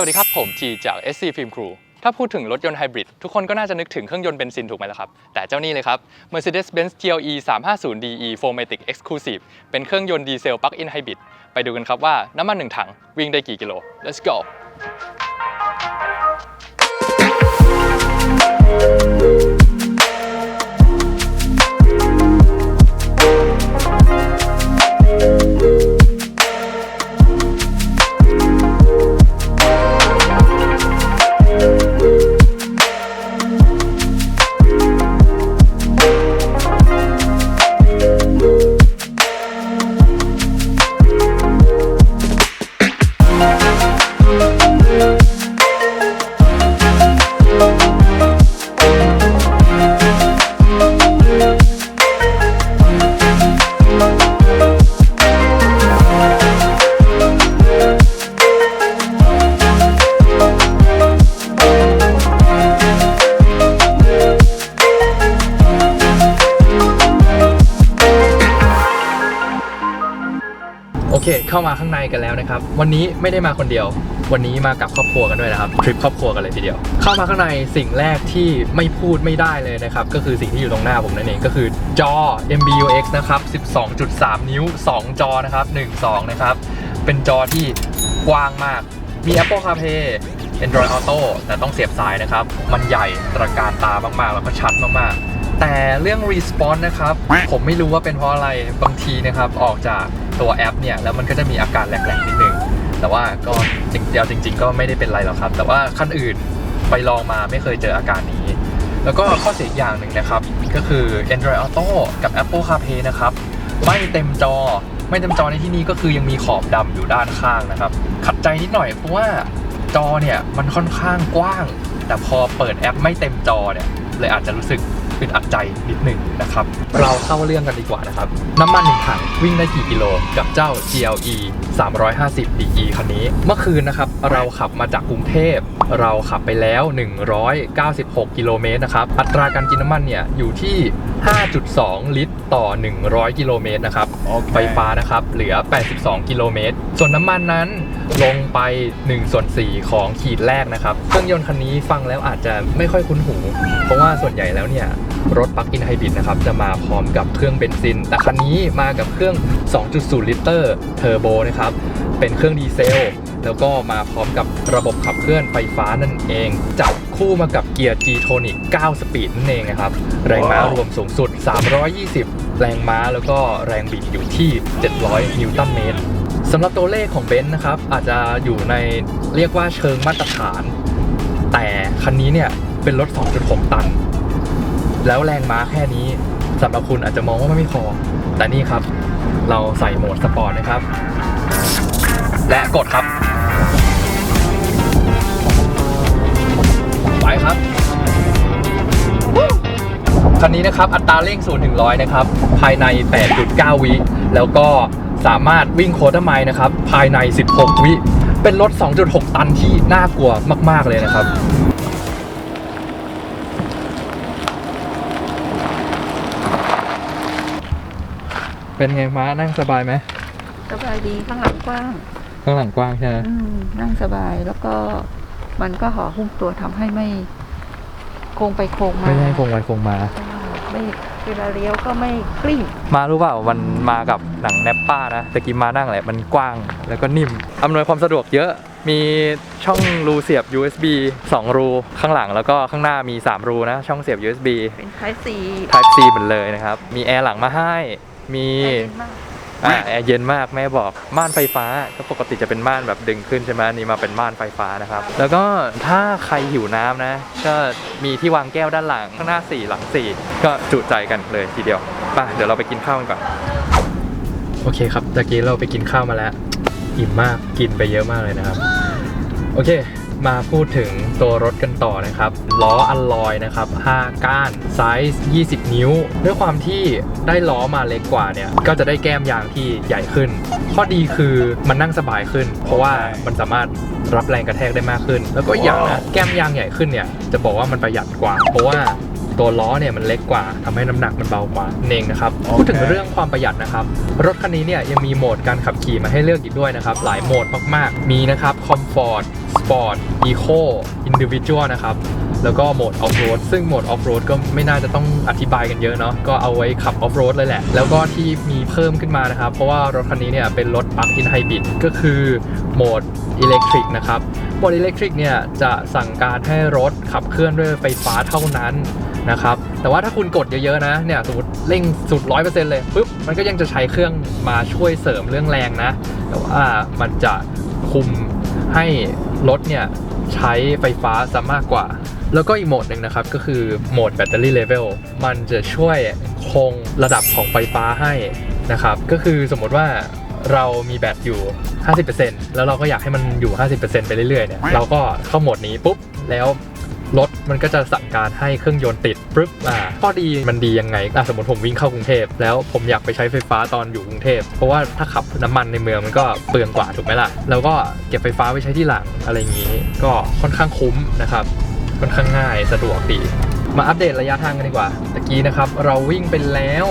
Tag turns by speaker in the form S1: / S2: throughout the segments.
S1: วัสดีครับ ผมทีจาก SC Film Crew ถ้าพูดถึงรถยนต์ไฮบริดทุกคนก็น่าจะนึกถึงเครื่องยนต์เบนซินถูกไหมล่ะครับ แต่เจ้านี่เลยครับ Mercedes-Benz GLE 350DE 4matic Exclusive เป็นเครื่องยนต์ดีเซลปลั๊กอินไฮบริดไปดูกันครับว่าน้ำมันหนึ่งถังวิ่งได้กี่กิโล let's go วันนี้ไม่ได้มาคนเดียว วันนี้มากับครอบครัวกันด้วยนะครับทริปครอบครัวกันเลยทีเดียว เข้ามาข้างในสิ่งแรกที่ไม่พูดไม่ได้เลยนะครับ ก็คือสิ่งที่อยู่ตรงหน้าผมนั่นเองก็คือจอ MBUX นะครับ 12.3 นิ้ว 2 จอนะครับ 1 2 นะครับ เป็นจอที่กว้างมากมี Apple CarPlay Android Auto แต่ต้องเสียบสายนะครับ มันใหญ่ตระการตามากๆ แล้วก็ชัดมากๆ แต่เรื่อง response นะครับ ผมไม่รู้ว่าเป็นเพราะอะไรบางทีนะครับ ออกจากตัวแอปเนี่ย แล้วมันก็จะมีอาการแหลกๆนิดนึง แต่ว่าก็จริงๆจริง ๆ ก็ไม่ได้เป็นไรหรอกครับ แต่ว่าคันอื่นไปลองมาไม่เคยเจออาการนี้ แล้วก็ข้อเสียอีกอย่างหนึ่งนะครับ ก็คือ Android Auto กับ Apple CarPlay นะครับ ไม่เต็มจอ ไม่เต็มจอในที่นี้ก็คือยังมีขอบดำอยู่ด้านข้างนะครับ ขัดใจนิดหน่อยเพราะว่าจอเนี่ยมันค่อนข้างกว้าง แต่พอเปิดแอปไม่เต็มจอเนี่ยเลยอาจจะรู้สึก อึดอัดใจนิดหนึ่งนะครับ เราเข้าเรื่องกันดีกว่านะครับ น้ำมันหนึ่งถังวิ่งได้กี่กิโลกับเจ้า GLE 350 DE คันนี้ เมื่อคืนนะครับ เราขับมาจากกรุงเทพ เราขับไปแล้ว 196 กิโลเมตรนะครับ อัตราการกินน้ำมันเนี่ยอยู่ที่ 5.2 ลิตรต่อ 100 กิโลเมตรนะครับ ไฟฟ้านะครับ เหลือ 82 กิโลเมตร ส่วนน้ำมันนั้น ลงไป1ส่วน4ของขีดแรกนะครับ เครื่องยนต์คันนี้ฟังแล้วอาจจะไม่ค่อยคุ้นหู เพราะว่าส่วนใหญ่แล้วเนี่ย รถปลั๊กอินไฮบริดนะครับ จะมาพร้อมกับเครื่องเบนซิน แต่คันนี้มากับเครื่อง 2.0 ลิตรเทอร์โบนะครับ เป็นเครื่องดีเซล แล้วก็มาพร้อมกับระบบขับเคลื่อนไฟฟ้านั่นเอง จับคู่มากับเกียร์ G-Tonic 9 สปีดนั่นเองนะครับ แรงม้ารวมสูงสุด 320 แรงม้าแล้วก็แรงบิดอยู่ที่ 700 นิวตันเมตร สำหรับตัวเลขของเบนซ์นะครับ อาจจะอยู่ในเรียกว่าเชิงมาตรฐาน แต่คันนี้เนี่ยเป็นรถ 2.6 ตัน แล้วแรงม้าแค่นี้สำหรับคุณอาจจะมองว่าไม่พอ แต่นี่ครับ เราใส่โหมดสปอร์ตนะครับ และกดครับ ไปครับ คันนี้นะครับอัตราเร่ง0ถึง100 นะครับ ภายใน 8.9 วิแล้วก็ สามารถวิ่งโคตรไมล์นะครับ ภายใน 16 วิ เป็นรถ 2.6 ตันที่น่ากลัวมาก ๆ เลยนะครับเป็นไงม้านั่งสบายไหม
S2: สบายดีข้างหลังกว้าง
S1: ข้างหลังกว้างใช่ไหม
S2: อืมนั่งสบายแล้วก็มันก็ห่อหุ้มตัวทำให้ไม่โค้งไปโค้งมา
S1: ไม่ให้คงไว้คงมา
S2: ไม่เวลาเลี้ยวก็ไม่กลิ้ง
S1: มารู้เปล่ามันมากับหนังแนปป้านะแต่กินมานั่งแหละมันกว้างแล้วก็นิ่มอำนวยความสะดวกเยอะมีช่องรูเสียบ USB 2 รู ข้างหลังแล้วก็ข้างหน้ามี 3 รูนะ ช่องเสียบ USB
S2: เป็นท้ายสี
S1: Type C เหมือนเลยนะครับ มีแอร์หลังมาให้ มี
S2: แอ่า
S1: แอร์เย็นมากแม่บอกม่านไฟฟ้าก็ปกติจะเป็นม่านแบบดึงขึ้นใช่ไหมนี่มาเป็นม่านไฟฟ้านะครับ แล้วก็ถ้าใครหิวน้ำนะ ก็มีที่วางแก้วด้านหลังข้างหน้า 4 หลัง 4 ก็จุใจกันเลยทีเดียวไปเดี๋ยวเราไปกินข้าวกันก่อนโอเคครับตะกี้เราไปกินข้าวมาแล้วอิ่มมากกินไปเยอะมากเลยนะครับ โอเค มาพูดถึงตัวรถกันต่อนะครับ ล้ออัลลอยนะครับ 5 ก้านไซส์20 นิ้ว ด้วยความที่ได้ล้อมาเล็กกว่าเนี่ย ก็จะได้แก้มยางที่ใหญ่ขึ้น ข้อดีคือมันนั่งสบายขึ้น เพราะว่ามันสามารถรับแรงกระแทกได้มากขึ้น แล้วก็อีกอย่างนะแก้มยางใหญ่ขึ้นเนี่ยจะบอกว่ามันประหยัดกว่า เพราะว่าตัวล้อเนี่ยมันเล็กกว่าทำให้น้ำหนักมันเบากว่านั่นเองนะครับพูดถึงเรื่องความประหยัดนะครับ รถคันนี้เนี่ยยังมีโหมดการขับขี่มาให้เลือกอีกด้วยนะครับ หลายโหมดมากๆ มีนะครับ Comfort Sport Eco Individual นะครับ แล้วก็โหมด Off Road ซึ่งโหมด Off Road ก็ไม่น่าจะต้องอธิบายกันเยอะเนาะก็เอาไว้ขับ Off Road เลยแหละ แล้วก็ที่มีเพิ่มขึ้นมานะครับ เพราะว่ารถคันนี้เนี่ยเป็นรถ Plug-in Hybrid ก็คือโหมด Electric นะครับโหมด Electric เนี่ยจะสั่งการให้รถขับเคลื่อนด้วยไฟฟ้าเท่านั้นนะครับแต่ว่าถ้าคุณกดเยอะๆนะเนี่ยสมมติเร่งสุด 100%เลยปุ๊บมันก็ยังจะใช้เครื่องมาช่วยเสริมเรื่องแรงนะ แต่ว่ามันจะคุมให้ รถเนี่ยใช้ไฟฟ้าซะมากกว่า แล้วก็อีกโหมดหนึ่งนะครับ ก็คือโหมดแบตเตอรี่เลเวลมันจะช่วยคงระดับของไฟฟ้าให้นะครับ ก็คือสมมติว่าเรามีแบตอยู่ 50%แล้วเราก็อยากให้มันอยู่ 50%ไปเรื่อยๆเนี่ย เราก็เข้าโหมดนี้ปุ๊บ แล้ว มันก็จะสั่งการให้เครื่องยนต์ติดปุ๊บอ่าข้อดีมันดียังไงอะสมมติผมวิ่งเข้ากรุงเทพแล้วผมอยากไปใช้ไฟฟ้าตอนอยู่กรุงเทพเพราะว่าถ้าขับน้ำมันในเมืองมันก็เปลืองกว่าถูกไหมล่ะแล้วก็เก็บไฟฟ้าไว้ใช้ที่หลังอะไรอย่างนี้ ก็ค่อนข้างคุ้มนะครับค่อนข้างง่ายสะดวกดี มาอัปเดตระยะทางกันดีกว่าตะกี้นะครับ เราวิ่งไปแล้ว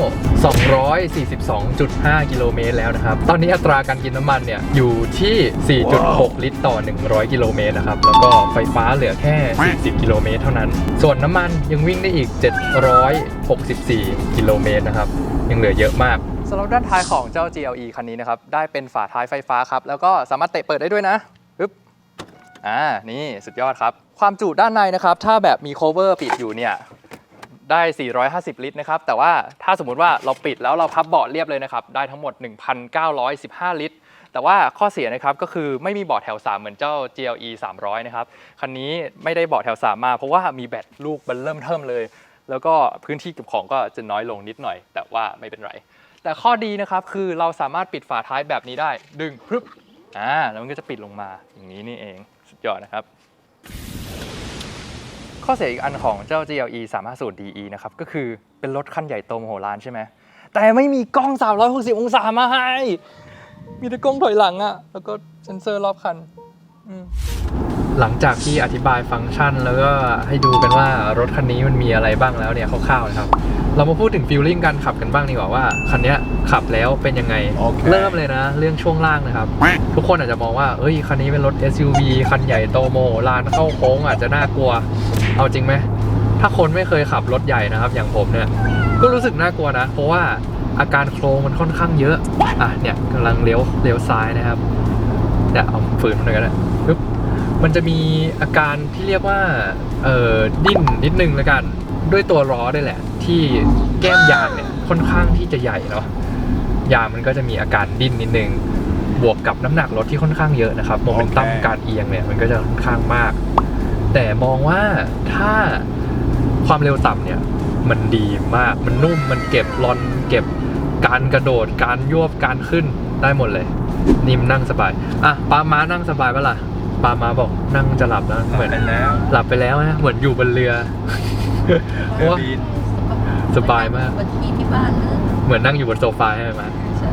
S1: 242.5 กิโลเมตรแล้วนะครับ ตอนนี้อัตราการกินน้ำมันเนี่ย อยู่ที่ 4.6 ลิตรต่อ 100 กิโลเมตรนะครับ แล้วก็ไฟฟ้าเหลือแค่ 40 กิโลเมตรเท่านั้น ส่วนน้ำมันยังวิ่งได้อีก 764 กิโลเมตรนะครับ ยังเหลือเยอะมากสำหรับด้านท้ายของเจ้า GLE คันนี้นะครับ ได้เป็นฝาท้ายไฟฟ้าครับ แล้วก็สามารถเตะเปิดได้ด้วยนะ อ่า นี่สุดยอดครับ ความจุด้านในนะครับ ถ้าแบบมี cover ปิดอยู่เนี่ย ได้ 450 ลิตรนะครับ แต่ว่าถ้าสมมุติว่าเราปิดแล้วเราพับเบาะเรียบเลยนะครับ ได้ทั้งหมด 1,915 ลิตร แต่ว่าข้อเสียนะครับ ก็คือไม่มีเบาะแถว 3 เหมือนเจ้า GLE 300 นะครับ คันนี้ไม่ได้เบาะแถว 3 มา เพราะว่ามีแบตลูกมันเริ่มเทิมเลย แล้วก็พื้นที่เก็บของก็จะน้อยลงนิดหน่อย แต่ว่าไม่เป็นไร แต่ข้อดีนะครับ คือเราสามารถปิดฝาท้ายแบบนี้ได้ ดึงพรึบ อ่า แล้วมันก็จะปิดลงมาอย่างนี้นี่เอง สุดยอดนะครับ ข้อเสียอีกอันของเจ้า GLE 350 DE นะครับ ก็คือเป็นรถคันใหญ่โตมโหฬารใช่ไหม แต่ไม่มีกล้อง 360 องศามาให้ มีแต่กล้องถอยหลังอะแล้วก็เซ็นเซอร์รอบคันหลังจากที่อธิบายฟังก์ชัน แล้วก็ให้ดูกันว่ารถคันนี้มันมีอะไรบ้างแล้วเนี่ยคร่าวๆนะครับ เรามาพูดถึงฟีลลิ่งการขับกันบ้างดีกว่าว่าคันเนี้ยขับแล้วเป็นยังไง
S3: โอเค
S1: เริ่มเลยนะ เรื่องช่วงล่างนะครับ ทุกคนอาจจะมองว่าเอ้ยคันนี้เป็นรถ SUV คันใหญ่โตโมโหลานเข้าโค้งอาจจะน่ากลัว เอาจริงไหมถ้าคนไม่เคยขับรถใหญ่นะครับ อย่างผมเนี่ยก็รู้สึกน่ากลัวนะ เพราะว่าอาการโครงมันค่อนข้างเยอะ อะเนี่ยกำลังเลี้ยวเลี้ยวซ้ายนะครับเดี๋ยวเอาฝืนมันหน่อยก็ได้ปึ๊บมันจะมีอาการที่เรียกว่าเอ่อดิ้นนิดนึงแล้วกัน ด้วยตัวล้อด้วยแหละ ที่แก้มยางเนี่ยค่อนข้างที่จะใหญ่เนาะยางมันก็จะมีอาการดิ้นนิดนึง บวกกับน้ำหนักรถที่ค่อนข้างเยอะนะครับโมเมนตัม
S3: โอเค
S1: การเอียงเนี่ยมันก็จะค่อนข้างมาก แต่มองว่าถ้าความเร็วต่ำเนี่ยมันดีมาก มันนุ่ม มันเก็บรอน เก็บการกระโดด การยวบ การขึ้นได้หมดเลย นิ่มนั่งสบาย อะปาม้านั่งสบายปะล่ะปาม้าบอกนั่งจะหลับแล้ว เหมือน
S3: ไปแล้ว
S1: หลับไปแล้วนะ เหมือนอยู่บนเรือเพราะว่า
S3: บิน
S1: สบายมาก
S2: วันที่ที่บ้านเลย
S1: เหมือนนั่งอยู่บนโซฟาใช่ไหม
S2: ใช่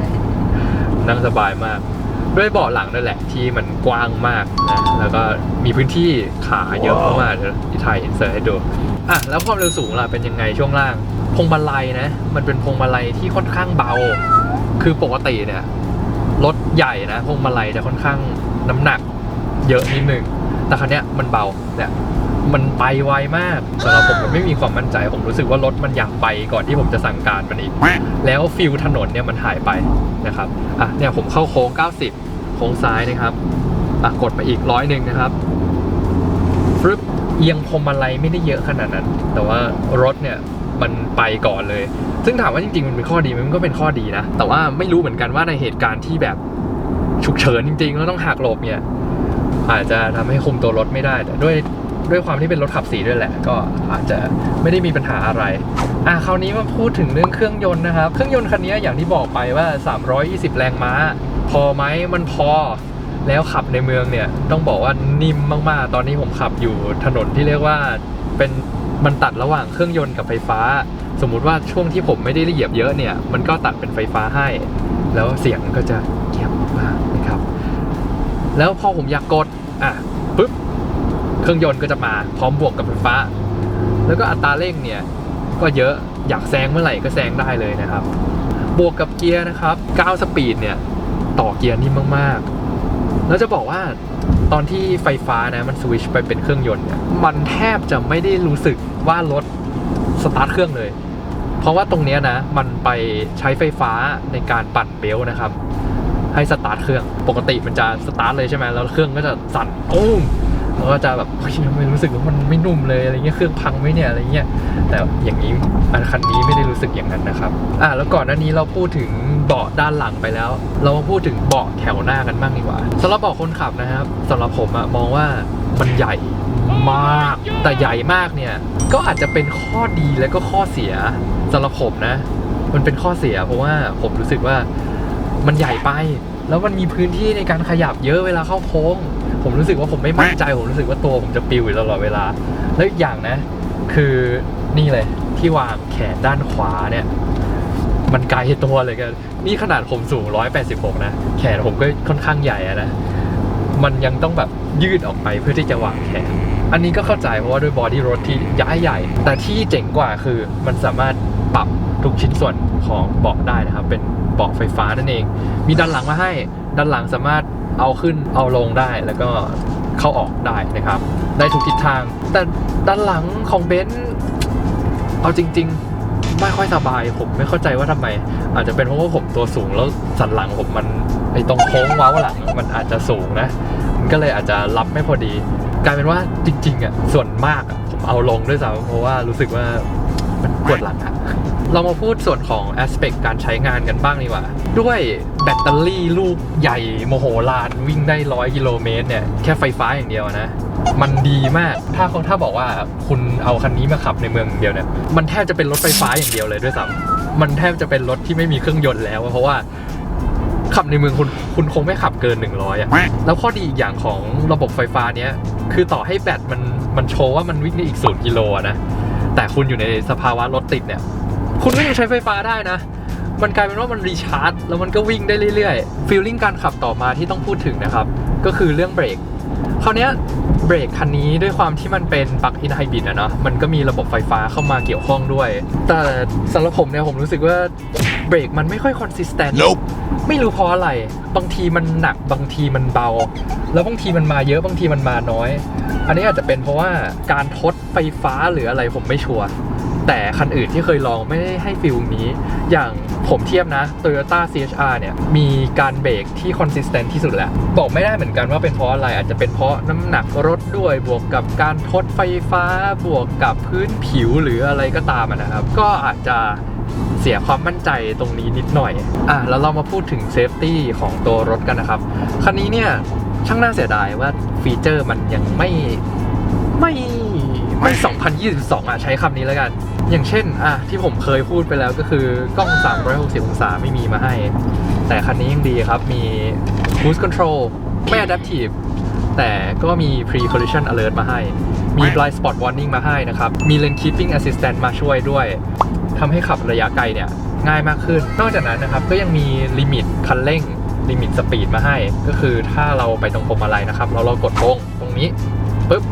S1: นั่งสบายมาก ด้วยเบาะหลังนั่นแหละที่มันกว้างมากนะแล้วก็มีพื้นที่ขาเยอะมากๆเดี๋ยวที่ถ่ายอินเสิร์ตให้ดูอะแล้วความเร็วสูงล่ะเป็นยังไงช่วงล่าง พวงมาลัยนะ มันเป็นพวงมาลัยที่ค่อนข้างเบา คือปกติเนี่ยรถใหญ่นะพวงมาลัยจะค่อนข้างน้ำหนักเยอะนิดนึงแต่คันเนี้ยมันเบาเนี่ย มันไปไวมากสำหรับผมมันไม่มีความมั่นใจ ผมรู้สึกว่ารถมันอยากไปก่อนที่ผมจะสั่งการมันอีก แล้วฟิลถนนเนี่ยมันหายไปนะครับอะเนี่ยผมเข้าโค้ง 90 โค้งซ้ายนะครับอะกดไปอีกร้อยหนึ่งนะครับฟึบเอียงพวงมาลัยไม่ได้เยอะขนาดนั้น แต่ว่ารถเนี่ยมันไปก่อนเลย ซึ่งถามว่าจริงๆ มันเป็นข้อดีไหมมันก็เป็นข้อดีนะ แต่ว่าไม่รู้เหมือนกันว่าในเหตุการณ์ที่แบบฉุกเฉินจริงๆ แล้วต้องหักหลบเนี่ยอาจจะทำให้คุมตัวรถไม่ได้ แต่ด้วย ด้วยความที่เป็นรถขับสีด้วยแหละ ก็อาจจะไม่ได้มีปัญหาอะไร อะคราวนี้มาพูดถึงเรื่องเครื่องยนต์นะครับ เครื่องยนต์คันนี้อย่างที่บอกไปว่า 320 แรงม้า พอไหมมันพอ แล้วขับในเมืองเนี่ย ต้องบอกว่านิ่มมากๆ ตอนนี้ผมขับอยู่ถนนที่เรียกว่าเป็นมันตัดระหว่างเครื่องยนต์กับไฟฟ้า สมมุติว่าช่วงที่ผมไม่ได้ละเอียบเยอะเนี่ย มันก็ตัดเป็นไฟฟ้าให้ แล้วเสียงก็จะเงียบมากนะครับ แล้วพอผมอยากกด อะ เครื่องยนต์ก็จะมาพร้อมบวกกับไฟฟ้า แล้วก็อัตราเร่งเนี่ยก็เยอะอยากแซงเมื่อไหร่ก็แซงได้เลยนะครับ บวกกับเกียร์นะครับ9สปีดเนี่ยต่อเกียร์นิ่มมากๆ แล้วจะบอกว่าตอนที่ไฟฟ้านะมันสวิชไปเป็นเครื่องยนต์เนี่ยมันแทบจะไม่ได้รู้สึกว่ารถสตาร์ทเครื่องเลย เพราะว่าตรงเนี้ยนะมันไปใช้ไฟฟ้าในการปั่นเบลนะครับ ให้สตาร์ทเครื่องปกติมันจะสตาร์ทเลยใช่ไหมแล้วเครื่องก็จะสั่นตุ้ ก็จะแบบเฮ้ยไม่รู้สึกว่ามันไม่นุ่มเลยอะไรเงี้ยเครื่องพังไหมเนี่ยอะไรเงี้ยแต่อย่างนี้อันคันนี้ไม่ได้รู้สึกอย่างนั้นนะครับอะแล้วก่อนหน้านี้เราพูดถึงเบาะด้านหลังไปแล้ว เรามาพูดถึงเบาะแถวหน้ากันบ้างดีกว่าสำหรับเบาะคนขับนะครับสำหรับผมอะมองว่ามันใหญ่มากแต่ใหญ่มากเนี่ยก็อาจจะเป็นข้อดีและก็ข้อเสียสำหรับผมนะ มันเป็นข้อเสีย เพราะว่าผมรู้สึกว่ามันใหญ่ไป แล้วมันมีพื้นที่ในการขยับเยอะเวลาเข้าโค้ง ผมรู้สึกว่าผมไม่มั่นใจ ผมรู้สึกว่าตัวผมจะปิวอยู่ตลอดเวลา แล้วอีกอย่างนะ คือนี่เลยที่วางแขนด้านขวาเนี่ย มันไกลตัวเลยกันนี่ขนาดผมสูง 186 นะ แขนผมก็ค่อนข้างใหญ่นะ มันยังต้องแบบยืดออกไปเพื่อที่จะวางแขน อันนี้ก็เข้าใจเพราะว่าด้วยบอดี้รถที่ย้ายใหญ่ แต่ที่เจ๋งกว่าคือมันสามารถปรับทุกชิ้นส่วนของเบาะได้นะครับ เป็นเบาะไฟฟ้านั่นเอง มีด้านหลังมาให้ ด้านหลังสามารถ เอาขึ้นเอาลงได้แล้วก็เข้าออกได้นะครับ ได้ทุกทิศทาง แต่ด้านหลังของเบนซ์เอาจริง ๆ ไม่ค่อยสบายผมไม่เข้าใจว่าทำไม อาจจะเป็นเพราะว่าผมตัวสูงแล้วสันหลังผมมันไอตรงโค้งว้าวหลังมันอาจจะสูงนะ มันก็เลยอาจจะรับไม่พอดี กลายเป็นว่าจริง ๆอะส่วนมากผมเอาลงด้วยซ้ำเพราะว่ารู้สึกว่ามันปวดหลังอะ เรามาพูดส่วนของ aspect การใช้งานกันบ้างดีกว่า ด้วยแบตเตอรี่ลูกใหญ่โมโหลานวิ่งได้ร้อยกิโลเมตรเนี่ยแค่ไฟฟ้าอย่างเดียวนะ มันดีมากถ้าเขาถ้าบอกว่าคุณเอาคันนี้มาขับในเมืองเดียวเนี่ยมันแทบจะเป็นรถไฟฟ้าอย่างเดียวเลยด้วยซ้ำมันแทบจะเป็นรถที่ไม่มีเครื่องยนต์แล้ว เพราะว่าขับในเมืองคุณคุณคงไม่ขับเกิน 100อะแล้วข้อดีอีกอย่างของระบบไฟฟ้าเนี้ยคือต่อให้แบตมันมันโชว์ว่ามันวิ่งได้อีก0กิโลนะแต่คุณอยู่ในสภาวะรถติดเนี่ย คุณก็ยังใช้ไฟฟ้าได้นะ มันกลายเป็นว่ามันรีชาร์จแล้วมันก็วิ่งได้เรื่อยๆฟีลลิ่งการขับต่อมาที่ต้องพูดถึงนะครับ ก็คือเรื่องเบรกคราวเนี้ยเบรกคันนี้ด้วยความที่มันเป็นปลั๊กอินไฮบริดอะเนาะมันก็มีระบบไฟฟ้าเข้ามาเกี่ยวข้องด้วย แต่สำหรับผมเนี่ยผมรู้สึกว่าเบรกมันไม่ค่อยคอนสิสแตนต์
S3: Nope.
S1: ไม่รู้เพราะอะไร บางทีมันหนักบางทีมันเบา แล้วบางทีมันมาเยอะบางทีมันมาน้อย อันนี้อาจจะเป็นเพราะว่าการทดไฟฟ้าหรืออะไรผมไม่ชัวร์ แต่คันอื่นที่เคยลองไม่ได้ให้ฟิลนี้ อย่างผมเทียบนะ Toyota CHR เนี่ย มีการเบรกที่ consistent ที่สุดแหล้วบอกไม่ได้เหมือนกันว่าเป็นเพราะอะไร อาจจะเป็นเพราะน้ำหนักรถด้วย บวกกับการทดไฟฟ้า บวกกับพื้นผิวหรืออะไรก็ตามนะครับ ก็อาจจะเสียความมั่นใจตรงนี้นิดหน่อย อะ แล้วเรามาพูดถึงเซฟตี้ของตัวรถกันนะครับ คันนี้เนี่ย ช่างน่าเสียดายว่าฟีเจอร์มันยังไม่ไม่ ไม่ 2022 อะ ใช้คำนี้แล้วกัน อย่างเช่น อะ ที่ผมเคยพูดไปแล้วก็คือกล้อง 360 องศาไม่มีมาให้ แต่คันนี้ยังดีครับ มี cruise control ไม่ adaptive แต่ก็มี pre collision alert มาให้ มี blind spot warning มาให้นะครับ มี lane keeping assistant มาช่วยด้วยทำให้ขับระยะไกลเนี่ย ง่ายมากขึ้น นอกจากนั้นนะครับ ก็ยังมีลิมิตคันเร่งลิมิตสปีดมาให้ ก็คือถ้าเราไปตรงพวงมาลัยนะครับแล้วเรากดลงตรงนี้ปุ๊บ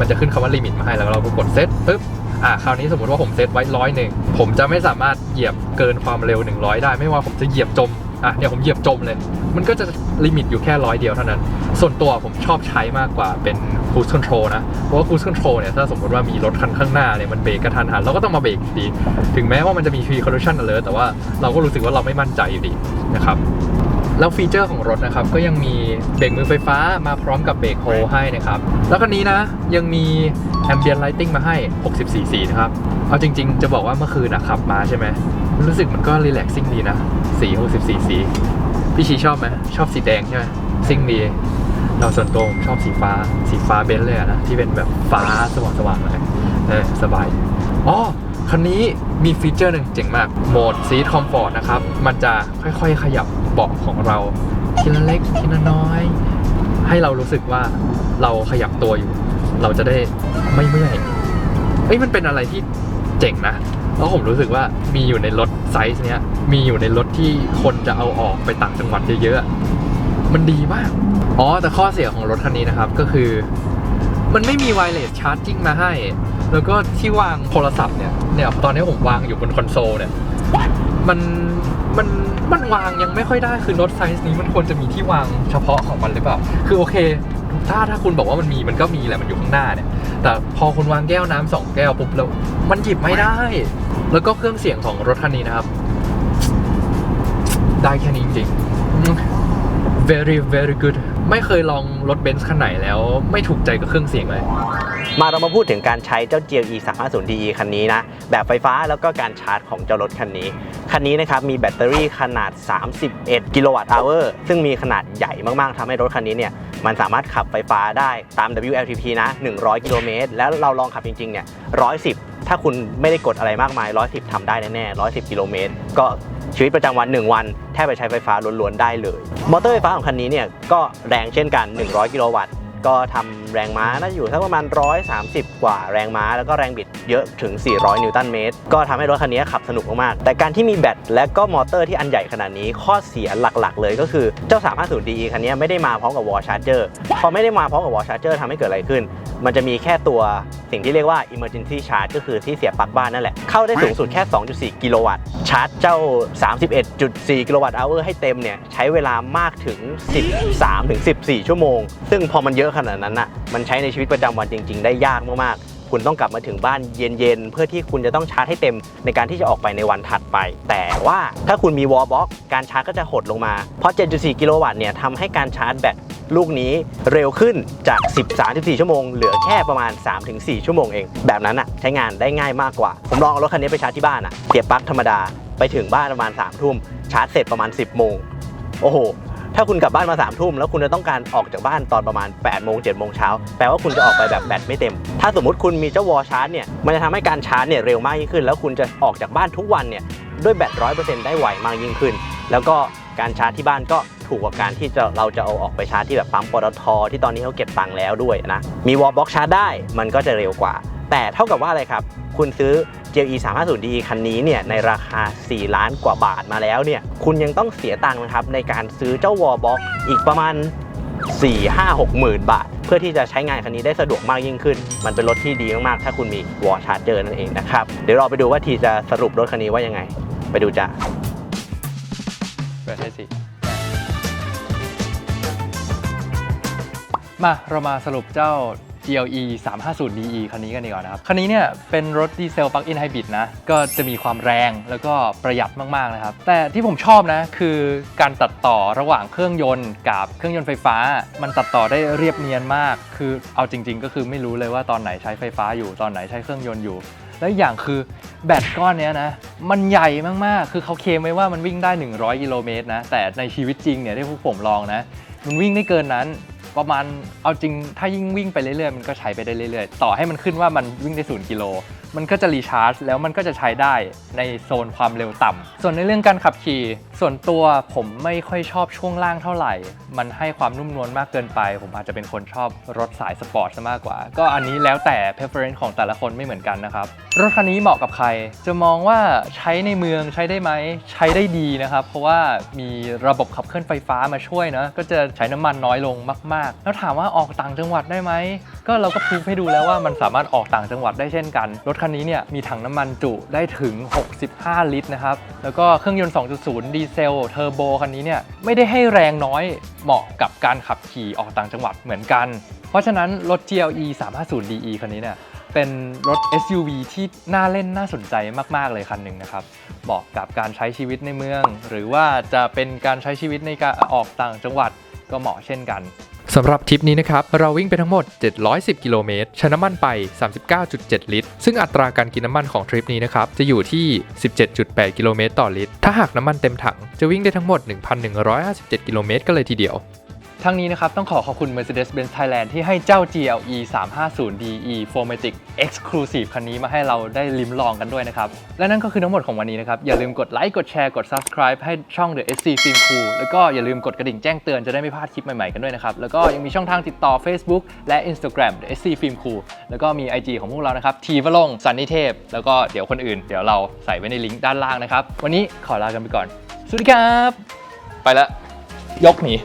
S1: มันจะขึ้นคำว่าลิมิตมาให้แล้วเราก็กดเซตปุ๊บอ่าคราวนี้สมมติว่าผมเซตไว้ร้อยหนึ่งผมจะไม่สามารถเหยียบเกินความเร็ว 100 ได้ ไม่ว่าผมจะเหยียบจมอะเนี่ยผมเหยียบจมเลย มันก็จะลิมิตอยู่แค่ร้อยเดียวเท่านั้น ส่วนตัวผมชอบใช้มากกว่าเป็น cruise control นะ เพราะว่า cruise control เนี่ย ถ้าสมมติว่ามีรถคันข้างหน้าเนี่ย มันเบรกกระทันหัน เราก็ต้องมาเบรกดี ถึงแม้ว่ามันจะมี pre collision alert แต่ว่าเราก็รู้สึกว่าเราไม่มั่นใจอยู่ดีนะครับ แล้วฟีเจอร์ของรถนะครับก็ยังมีเบรกมือไฟฟ้ามาพร้อมกับเบรกโฮลให้นะครับ แล้วคันนี้นะยังมี ambient lighting มาให้ 64 สีนะครับ เอาจริงๆ จะบอกว่าเมื่อคืนอะขับมาใช่ไหมรู้สึกมันก็ relaxing ดีนะสี 64 สี พี่ชีชอบไหมชอบสีแดงใช่ไหมซิ่งดีเราส่วนตัวผมชอบสีฟ้าสีฟ้าเบนซ์เลยนะที่เป็นแบบฟ้าสว่างๆเลยเออสบายอ๋อคันนี้มีฟีเจอร์หนึ่งเจ๋งมากโหมดซีทคอมฟอร์ตนะครับ มันจะค่อยๆขยับ บาะของเราทีละเล็กทีละน้อย ให้เรารู้สึกว่าเราขยับตัวอยู่ เราจะได้ไม่เมื่อยเอ้ยมันเป็นอะไรที่เจ๋งนะแล้วผมรู้สึกว่ามีอยู่ในรถไซส์เนี้ยมีอยู่ในรถที่คนจะเอาออกไปต่างจังหวัดเยอะๆมันดีมากอ๋อแต่ข้อเสียของรถคันนี้นะครับก็คือ มันไม่มีไวเลสชาร์จิ่งมาให้ แล้วก็ที่วางโทรศัพท์เนี่ยเนี่ยตอนนี้ผมวางอยู่บนคอนโซลเนี่ย มันมันมันวางยังไม่ค่อยได้คือรถไซส์นี้มันควรจะมีที่วางเฉพาะของมันหรือเปล่า คือโอเค ถ้าถ้าคุณบอกว่ามันมีมันก็มีแหละมันอยู่ข้างหน้าเนี่ย แต่พอคุณวางแก้วน้ำสองแก้วปุ๊บแล้วมันหยิบไม่ได้ แล้วก็เครื่องเสียงของรถคันนี้นะครับ ได้แค่นี้จริงๆ very very good ไม่เคยลองรถเบนซ์คันไหนแล้ว ไม่ถูกใจกับเครื่องเสียงเลย
S3: มาเรามาพูดถึงการใช้เจ้า GLE 350 DE คันนี้นะ แบบไฟฟ้าแล้วก็การชาร์จของเจ้ารถคันนี้ คันนี้นะครับมีแบตเตอรี่ขนาด 31 กิโลวัตต์อเวอร์ซึ่งมีขนาดใหญ่มากๆทำให้รถคันนี้เนี่ยมันสามารถขับไฟฟ้าได้ตาม WLTP นะ 100 กิโลเมตร แล้วเราลองขับจริงๆเนี่ย 110 ถ้าคุณไม่ได้กดอะไรมากมาย 110ทำได้แน่ๆ 110 กิโลเมตร ก็ชีวิตประจำวัน 1 วัน แทบไปใช้ไฟฟ้าล้วนๆ ได้เลย มอเตอร์ไฟฟ้าของคันนี้เนี่ยก็แรงเช่นกัน 100 กิโลวัตต์ ก็ทำแรงม้าน่าจะอยู่สักประมาณ 130 กว่าแรงม้า แล้วก็แรงบิดเยอะถึง 400 นิวตันเมตร ก็ทำให้รถคันนี้ขับสนุกมากๆ แต่การที่มีแบตและก็มอเตอร์ที่อันใหญ่ขนาดนี้ ข้อเสียหลักๆ เลยก็คือเจ้า 350 DE คันนี้ไม่ได้มาพร้อมกับวอลชาร์เจอร์ พอไม่ได้มาพร้อมกับวอลชาร์เจอร์ทำให้เกิดอะไรขึ้น มันจะมีแค่ตัวสิ่งที่เรียกว่า emergency charge ก็คือที่เสียบปลั๊กบ้านนั่นแหละ เข้าได้สูงสุดแค่ 2.4 กิโลวัตต์ ชาร์จเจ้า 31.4 กิโลวัตต์ hour ให้เต็มเนี่ยใช้เวลามากถึง 13-14 ชั่วโมง ซึ่งพอมันเยอะขนาดนั้นน่ะมันใช้ในชีวิตประจำวันจริง ๆ ได้ยากมากๆ คุณต้องกลับมาถึงบ้านเย็นๆ เพื่อที่คุณจะต้องชาร์จให้เต็มในการที่จะออกไปในวันถัดไป แต่ว่าถ้าคุณมีวอลบ็อกการชาร์จก็จะหดลงมา เพราะ 7.4 กิโลวัตต์เนี่ยทำให้การชาร์จแบตลูกนี้เร็วขึ้นจาก 13-14 ชั่วโมง เหลือแค่ประมาณ 3-4 ชั่วโมงเอง แบบนั้นอะใช้งานได้ง่ายมากกว่า ผมลองเอารถคันนี้ไปชาร์จที่บ้านอะเสียบปลั๊กธรรมดา ไปถึงบ้านประมาณ3ทุ่มชาร์จเสร็จประมาณ 10 โมง โอ้โห ถ้าคุณกลับบ้านมา3ทุ่มแล้วคุณจะต้องการออกจากบ้านตอนประมาณ8โมง7โมงเช้าแปลว่าคุณจะออกไปแบบแบตไม่เต็ม ถ้าสมมติคุณมีเจ้าวอลชาร์จเนี่ยมันจะทำให้การชาร์จเนี่ยเร็วมากยิ่งขึ้น แล้วคุณจะออกจากบ้านทุกวันเนี่ยด้วยแบตร้อยเปอร์เซ็นต์ได้ไวมากยิ่งขึ้น แล้วก็การชาร์จที่บ้านก็ถูกกว่าการที่จะเราจะเอาออกไปชาร์จที่แบบปั๊มปตทที่ตอนนี้เขาเก็บตังค์แล้วด้วยนะมีวอลบ็อกชาร์จได้มันก็จะเร็วกว่า แต่เท่ากับว่าอะไรครับ คุณซื้อ GLE 350D คันนี้เนี่ยในราคา 4 ล้านกว่าบาทมาแล้วเนี่ยคุณยังต้องเสียตังค์นะครับในการซื้อเจ้าวอลบ็อกอีกประมาณ 4 5 6หมื่นบาท เพื่อที่จะใช้งานคันนี้ได้สะดวกมากยิ่งขึ้น มันเป็นรถที่ดีมากๆ ถ้าคุณมีวอลชาร์เจอร์นั่นเองนะครับ เดี๋ยวเราไปดูว่าทีจะสรุปรถคันนี้ว่ายังไง ไปดูจ้ะ
S1: เปิดให้สิมาเรามาสรุปเจ้า GLE 350 DE คันนี้กันดีกว่านะครับ คันนี้เนี่ยเป็นรถดีเซลปลั๊กอินไฮบริดนะ ก็จะมีความแรงแล้วก็ประหยัดมาก ๆ นะครับ แต่ที่ผมชอบนะ คือการตัดต่อระหว่างเครื่องยนต์กับเครื่องยนต์ไฟฟ้า มันตัดต่อได้เรียบเนียนมาก คือเอาจริง ๆ ก็คือไม่รู้เลยว่าตอนไหนใช้ไฟฟ้าอยู่ตอนไหนใช้เครื่องยนต์อยู่และอีกอย่างคือแบตก้อนเนี้ยนะ มันใหญ่มาก ๆ คือเขาเคลมไว้ว่ามันวิ่งได้ 100 กิโลเมตรนะ แต่ในชีวิตจริงเนี่ยที่พวกผมลองนะ มันวิ่งได้เกินนั้น ประมาณเอาจริงถ้ายิ่งวิ่งไปเรื่อยๆมันก็ใช้ไปได้เรื่อยๆ ต่อให้มันขึ้นว่ามันวิ่งได้ศูนย์กิโล มันก็จะรีชาร์จแล้วมันก็จะใช้ได้ในโซนความเร็วต่ำส่วนในเรื่องการขับขี่ ส่วนตัวผมไม่ค่อยชอบช่วงล่างเท่าไหร่ มันให้ความนุ่มนวลมากเกินไป ผมอาจจะเป็นคนชอบรถสายสปอร์ตซะมากกว่า ก็อันนี้แล้วแต่ preference ของแต่ละคนไม่เหมือนกันนะครับ รถคันนี้เหมาะกับใคร จะมองว่าใช้ในเมืองใช้ได้ไหม ใช้ได้ดีนะครับ เพราะว่ามีระบบขับเคลื่อนไฟฟ้ามาช่วยนะ ก็จะใช้น้ำมันน้อยลงมาก ๆ แล้วถามว่าออกต่างจังหวัดได้ไหม ก็เราก็พิสูจให้ดูแล้วว่ามันสามารถออกต่างจังหวัดได้เช่นกัน รถคันนี้เนี่ยมีถังน้ำมันจุได้ถึง 65 ลิตรนะครับ แล้วก็เครื่องยนต์ 2.0 ดีเซลเทอร์โบคันนี้เนี่ยไม่ได้ให้แรงน้อยเหมาะกับการขับขี่ออกต่างจังหวัดเหมือนกัน เพราะฉะนั้นรถ GLE 350 DE คันนี้เนี่ยเป็นรถ SUV ที่น่าเล่นน่าสนใจมาก ๆ เลยคันหนึ่งนะครับ เหมาะกับการใช้ชีวิตในเมือง หรือว่าจะเป็นการใช้ชีวิตในการออกต่างจังหวัดก็เหมาะเช่นกัน สำหรับทริปนี้นะครับ เราวิ่งไปทั้งหมด 710 กิโลเมตรใช้น้ำมันไป 39.7 ลิตร ซึ่งอัตราการกินน้ำมันของทริปนี้นะครับ จะอยู่ที่ 17.8 กิโลเมตรต่อลิตร ถ้าหากน้ำมันเต็มถัง จะวิ่งได้ทั้งหมด 1,157 กิโลเมตรกันเลยทีเดียว ทั้งนี้นะครับต้องขอขอบคุณ Mercedes-Benz Thailand ที่ให้เจ้า GLE 350 DE 4matic Exclusive คันนี้มาให้เราได้ลิ้มลองกันด้วยนะครับ และนั่นก็คือทั้งหมดของวันนี้นะครับ อย่าลืมกดไลค์กดแชร์กด Subscribe ให้ช่อง The SC Film Crew แล้วก็อย่าลืมกดกระดิ่งแจ้งเตือนจะได้ไม่พลาดคลิปใหม่ๆกันด้วยนะครับ แล้วก็ยังมีช่องทางติดต่อ Facebook และ Instagram The SC Film Crew แล้วก็มี IG ของพวกเรานะครับทีวลงสันนิเทพ แล้วก็เดี๋ยวคนอื่นเดี๋ยวเราใส่ไว้ในลิงก์ด้านล่างนะครับวันนี้ขอลากันไปก่อนสวัสดีครับ ไปละยกหนี